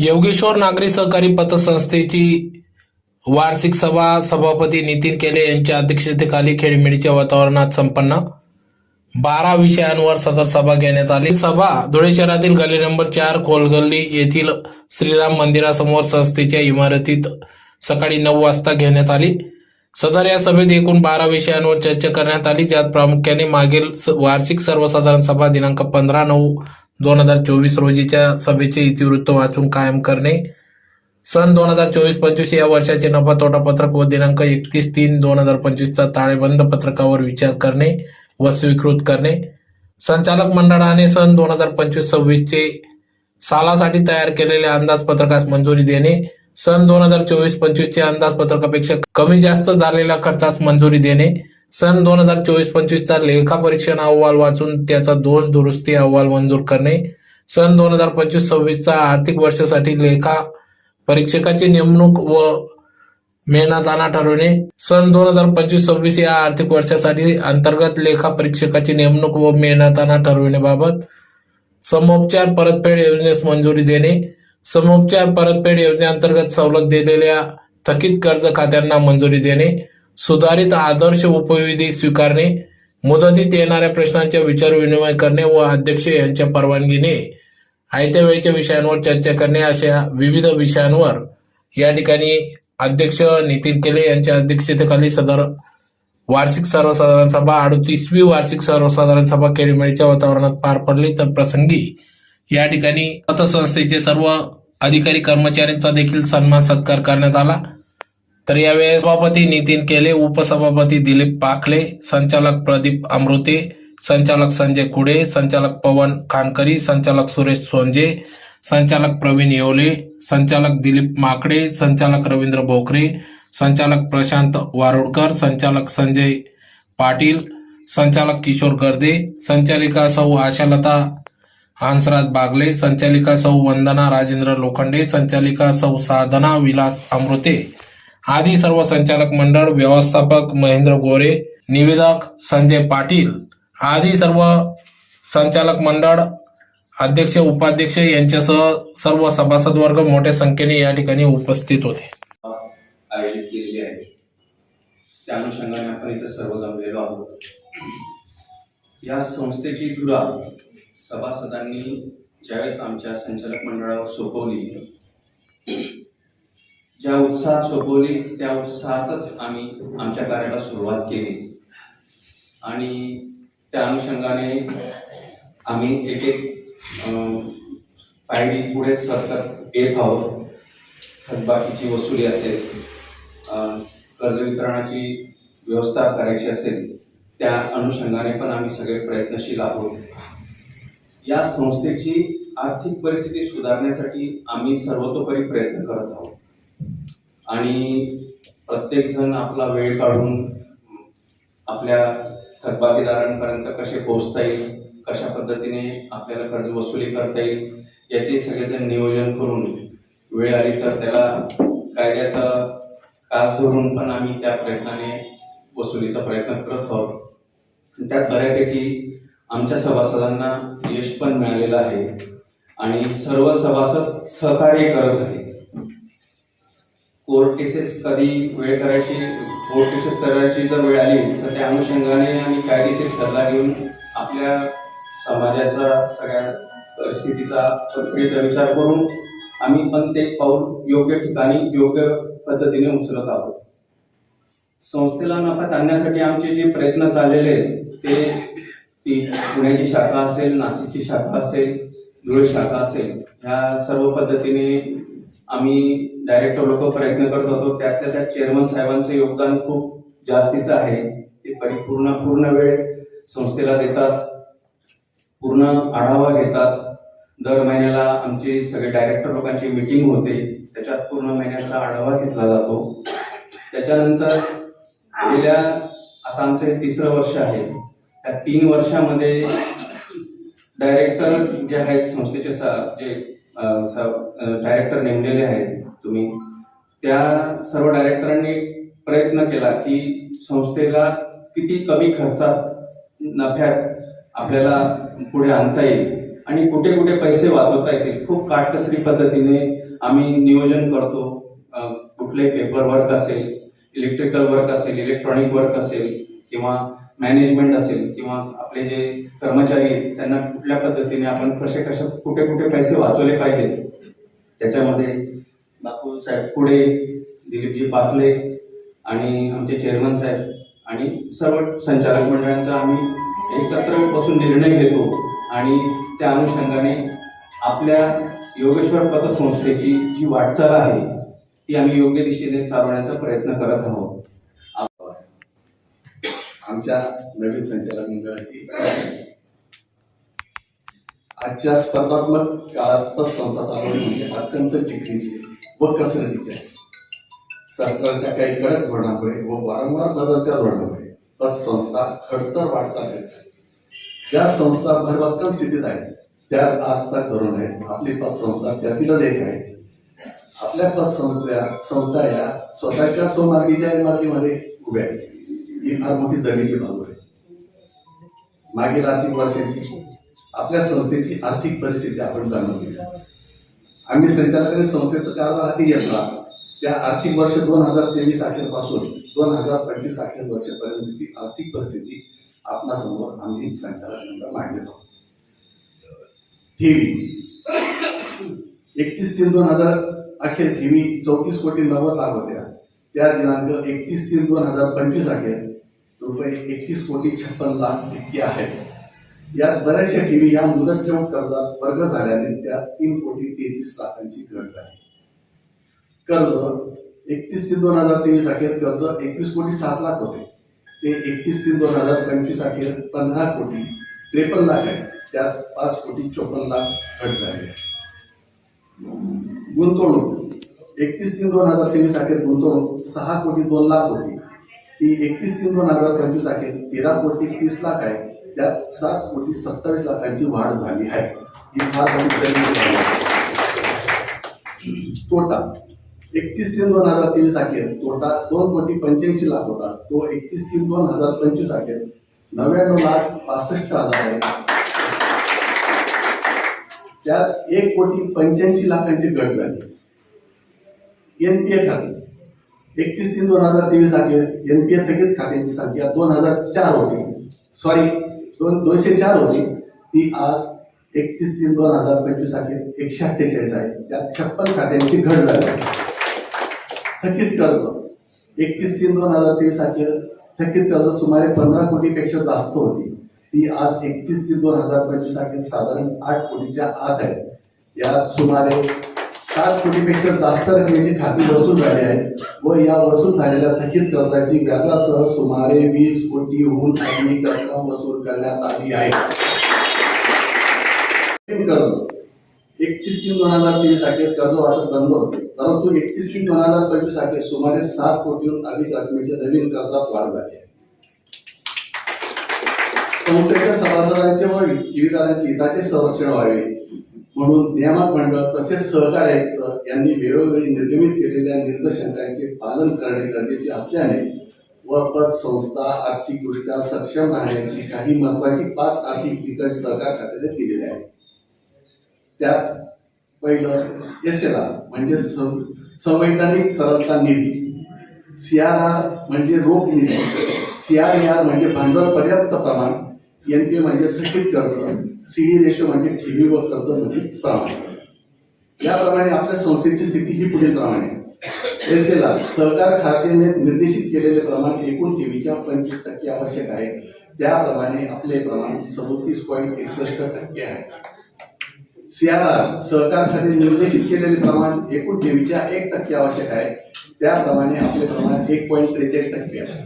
योगेश्वर नागरी सहकारी पतसंस्थेची वार्षिक सभा सभापती नितीन केले यांच्या अध्यक्षतेखाली खेळमेळीच्या वातावरणात संपन्न. बारा विषयांवर सदर सभा घेण्यात आली. सभा धुळे शहरातील गल्ली नंबर चार खोलगल्ली येथील श्रीराम मंदिरासमोर संस्थेच्या इमारतीत सकाळी नऊ वाजता घेण्यात आली. सदर या सभेत एकूण बारा विषयांवर चर्चा करण्यात आली. ज्यात प्रामुख्याने मागील स- वार्षिक सर्वसाधारण सभा दिनांक पंधरा नऊ दोन हजार चोवीस रोजीच्या सभेचे इतिवृत्त वाचून कायम करणे. सन दोन हजार चोवीस पंचवीस या वर्षाचे नफा तोटा पत्रक व दिनांक एकतीस तीन दोन हजार पंचवीसचा ताळेबंद पत्रकावर विचार करणे व स्वीकृत करणे. संचालक मंडळाने सन दोन हजार पंचवीस सव्वीसचे सालासाठी तयार केलेल्या अंदाजपत्रकास मंजुरी देणे. सन दोन हजार चोवीस पंचवीसच्या अंदाजपत्रकापेक्षा कमी जास्त झालेल्या खर्चास मंजुरी देणे. सन दोन हजार चोवीस पंचवीसचा लेखा परीक्षण अहवाल वाचून त्याचा दोष दुरुस्ती अहवाल मंजूर करणे. सन दोन हजार पंचवीस सव्वीसचा आर्थिक वर्षासाठी लेखा परीक्षकाची नेमणूक व मेहनताना ठरवणे. सन दोन हजार पंचवीस सव्वीस या आर्थिक वर्षासाठी अंतर्गत लेखा परीक्षकाची नेमणूक व मेहनताना ठरविण्याबाबत समोपचार परतफेड योजनेस मंजुरी देणे. समोपचार परतफेड योजनेअंतर्गत सवलत दिलेल्या थकीत कर्ज खात्यांना मंजुरी देणे. सुधारित आदर्श उपविधी स्वीकारणे मुदतीत येणाऱ्या प्रश्नांचे विचार विनिमय करणे व अध्यक्ष यांच्या परवानगीने आयत्या वेळेच्या विषयांवर चर्चा करणे अशा विविध विषयांवर या ठिकाणी अध्यक्ष नितीन केले यांच्या अध्यक्षतेखाली सदर वार्षिक सर्वसाधारण सभा अडतीसवी वार्षिक सर्वसाधारण सभा केरीमेळीच्या वातावरणात पार पडली. तर प्रसंगी या ठिकाणी पतसंस्थेचे सर्व अधिकारी कर्मचाऱ्यांचा देखील सन्मान सत्कार करण्यात आला. तर यावेळी सभापती नितीन केले उपसभापती दिलीप पाखले संचालक प्रदीप अमृते संचालक संजय कुडे संचालक पवन खानकरी संचालक सुरेश सोंजे संचालक प्रवीण येवले संचालक दिलीप माकडे संचालक रवींद्र भोकरे संचालक प्रशांत वारुडकर संचालक संजय पाटील संचालक किशोर गर्दे संचालिका सौ आशालता हंसराज बागले संचालिका सौ वंदना राजेंद्र लोखंडे संचालिका सौ साधना विलास अमृते आदी सर्व संचालक मंडळ व्यवस्थापक महेंद्र गोरे निवेदक संजय पाटील आदी सर्व संचालक मंडळ अध्यक्ष उपाध्यक्ष यांच्यासह सर्व सभासद वर्ग मोठ्या संख्येने या ठिकाणी उपस्थित होते. आयोजित केलेली आहे. त्या अनुषंगाने आपण इथं सर्व जमलेलो आहोत. या संस्थेची धुरा सभासदांनी ज्यावेळेस आमच्या संचालक मंडळावर सोपवली ज्या उत्साहात सोपवली त्या उत्साहातच आम्ही आमच्या कार्याला सुरुवात केली. आणि त्या अनुषंगाने आम्ही एक एक पायरी पुढे सरसर येत आहोत. थकबाकीची वसुली असेल कर्ज वितरणाची व्यवस्था करायची असेल त्या अनुषंगाने पण आम्ही सगळे प्रयत्नशील आहोत. या संस्थेची आर्थिक परिस्थिती सुधारण्यासाठी आम्ही सर्वतोपरी प्रयत्न करत आहोत. आणि प्रत्येकजण आपला वेळ काढून आपल्या थकबाकीदारांपर्यंत कसे पोहोचता येईल कशा पद्धतीने आपल्याला कर्ज वसुली करता येईल याचे सगळेजण नियोजन करून वेळ आली तर त्याला कायद्याचा कास धरून पण आम्ही त्या प्रयत्नाने वसुलीचा प्रयत्न करत आहोत. त्यात बऱ्यापैकी आमच्या सभासदांना यश पण मिळालेलं आहे. आणि सर्व सभासद सहकार्य करत आहेत. कोर्ट केसेस कधी वेळ करायची कोर्ट केसेस करायची जर वेळ आली तर त्या अनुषंगाने आम्ही कायदेशीर सल्ला घेऊन आपल्या समाजाचा सगळ्या परिस्थितीचा प्रक्रियेचा विचार करून आम्ही पण ते पाऊल योग्य ठिकाणी योग्य पद्धतीने उचलत आहोत. संस्थेला नफा आणण्यासाठी आमचे जे प्रयत्न चाललेले ते ती पुण्याची शाखा असेल नाशिकची शाखा असेल धुळे शाखा असेल ह्या सर्व पद्धतीने आम्ही डायरेक्टर लोक प्रयत्न करत होतो. त्यातल्या त्या चेअरमन साहेबांचं योगदान खूप जास्तीचं आहे. ते परिपूर्ण पूर्ण वेळ संस्थेला देतात. पूर्ण आढावा घेतात. दर महिन्याला आमचे सगळे डायरेक्टर लोकांची मीटिंग होते. त्याच्यात पूर्ण महिन्याचा आढावा घेतला जातो. त्याच्यानंतर गेल्या आता आमचं हे तिसरं वर्ष आहे. त्या तीन वर्षामध्ये डायरेक्टर जे आहेत संस्थेचे सा जे डायरेक्टर नेमलेले आहेत तुम्ही. त्या सर्व डायरेक्टरांनी प्रयत्न केला की संस्थेला किती कमी खर्चात नफ्यात आपल्याला पुढे आणता येईल आणि कुठे कुठे पैसे वाचवता येतील खूप काटकसरी पद्धतीने आम्ही नियोजन करतो. कुठले पेपर वर्क असेल इलेक्ट्रिकल वर्क असेल इलेक्ट्रॉनिक वर्क असेल किंवा मॅनेजमेंट असेल किंवा आपले जे कर्मचारी आहेत त्यांना कुठल्या पद्धतीने आपण कसे कशा कुठे कुठे पैसे वाचवले पाहिजेत त्याच्यामध्ये बापू साहेब पुढे दिलीपजी पाटले आणि आमचे चेअरमन साहेब आणि सर्व संचालक मंडळांचा आम्ही एकत्र बसून निर्णय घेतो आणि त्या अनुषंगाने आपल्या योगेश्वर पतसंस्थेची जी वाटचाल आहे ती आम्ही योग्य दिशेने चालवण्याचा प्रयत्न करत आहोत. आमच्या नवीन संचालक मंडळाची. आजच्या स्पर्धात्मक काळात पतसंस्था चालवणे म्हणजे अत्यंत चिकणीची व कसरतीची. आहे सरकारच्या काही कडक धोरणामुळे व वारंवार बदलत्या धोरणामुळे पतसंस्था खडतर वाटचाल करत. ज्या संस्था भरभक्कम स्थितीत आहेत त्याच आज तक धरून आहेत. आपली पतसंस्था त्यातीलच एक आहे. आपल्या पतसंस्था संस्था या स्वतःच्या सोमार्गीच्या इमारतीमध्ये उभ्या आहेत. ही फार मोठी जमेची बाजू आहे. मागील आर्थिक वर्षाची आपल्या संस्थेची आर्थिक परिस्थिती आपण जाणून घेऊ आम्ही संचालकाने संस्थेचा कारभार हाती घेतला. त्या आर्थिक वर्ष दोन हजार तेवीस अखेरपासून दोन हजार पंचवीस अखेर वर्षापर्यंतची आर्थिक परिस्थिती आपणासमोर आम्ही संचालक मंडळ मांडत आहोत. ठेवी. एकतीस तीन दोन हजार अखेर ठेवी चौतीस कोटी नव्वद लाख होत्या. त्या दिनांक एकतीस तीन दोन हजार पंचवीस अखेर रुपये एकतीस कोटी छप्पन लाख इतके आहेत. यात बऱ्याचशा टीव्ही या मुदत ठेव कर्जात वर्ग झाल्याने त्या तीन कोटी तेहतीस लाखांची घट झाली. कर्ज एकतीस तीन दोन हजार तेवीस अखेर कर्ज एकवीस कोटी सात लाख होते. ते एकतीस तीन दोन हजार पंचवीस अखेर पंधरा कोटी त्रेपन्न लाख आहे त्यात पाच कोटी चोपन्न लाख घट झाली आहे. गुंतवणूक एकतीस तीन दोन हजार तेवीस अखेर गुंतवणूक सहा कोटी दोन लाख होती. ती एकतीस तीन दोन हजार पंचवीस आहे तेरा कोटी तीस लाख आहे त्यात सात कोटी सत्तावीस लाखांची वाढ झाली आहे. ही फार तोटा. एकतीस तीन दोन हजार तेवीस अखेर तोटा दोन कोटी पंच्याऐंशी लाख होता. तो एकतीस तीन दोन हजार पंचवीस अखेर नव्याण्णव लाख पासष्ट हजार आहे. त्यात एक कोटी पंच्याऐंशी लाखांची घट झाली. एनपीए खाते. एकतीस तीन दोन हजार तेवीस अखेर एनपीए थकीत खात्यांची संख्या दोन हजार चार होती. सॉरी दोन दोनशे चार होती. ती आज एकतीस तीन दोन हजार पंचवीस अखेर एकशे अठ्ठेचाळीस आहे. त्यात छप्पन खात्यांची घट झाली. थकीत कर्ज. एकतीस तीन दोन हजार तेवीस अखेर थकीत कर्ज सुमारे पंधरा कोटीपेक्षा जास्त होती. ती आज एकतीस तीन दोन हजार पंचवीस अखेर साधारण आठ कोटीच्या आत आहे. यात सुमारे सात कोटीपेक्षा जास्त रकमेची खाती वसूल झाली आहे व या वसूल झालेल्या थकीत कर्जाची व्याजासह सुमारे वीस कोटीहून अधिक रक्कम वसूल करण्यात आली आहे. कर्ज. एकतीस तीन दोन हजार तेवीस अखेर कर्ज वाटप बंद होते. परंतु एकतीस तीन दोन हजार पंचवीस अखेर सुमारे सात कोटीहून अधिक रकमेचे नवीन कर्जात वाढ झाली आहे. संस्थेच्या सभासदांचे व ठेवीदारांचे हिताचे संरक्षण व्हावे. म्हणून नियामक मंडळ तसेच सहकार आयुक्त यांनी वेळोवेळी निर्गमित केलेल्या निर्देशांकांचे पालन करणे गरजेचे असल्याने व पतसंस्था आर्थिकदृष्ट्या सक्षम राहण्याची काही महत्वाची पाच आर्थिक निकष सहकार खात्याने दिलेले आहेत. त्यात पहिलं एस एल आर म्हणजे सं- संवैधानिक तरलता निधी. सी आर आर म्हणजे रोख निधी. सी आर आर म्हणजे भांडवल पर्याप्त प्रमाण. एन पी म्हणजे थकीत कर्ज. सीई रेशो म्हणजे ठेवी व कर्ज म्हणजे प्रमाण याप्रमाणे आपल्या संस्थेची स्थिती ही पुढील प्रमाणे. एस एल आर सहकार खात्याने निर्देशित केलेले प्रमाण एकूण ठेवीच्या पंचवीस टक्के आवश्यक आहे. त्याप्रमाणे आपले प्रमाण सदोतीस पॉईंट एकसष्ट टक्के आहे. सीआरआर सहकार खाते निर्देशित केलेले प्रमाण एकूण ठेवीच्या एक टक्के आवश्यक आहे. त्याप्रमाणे आपले प्रमाण एक पॉईंट त्रेचाळीस टक्के आहे.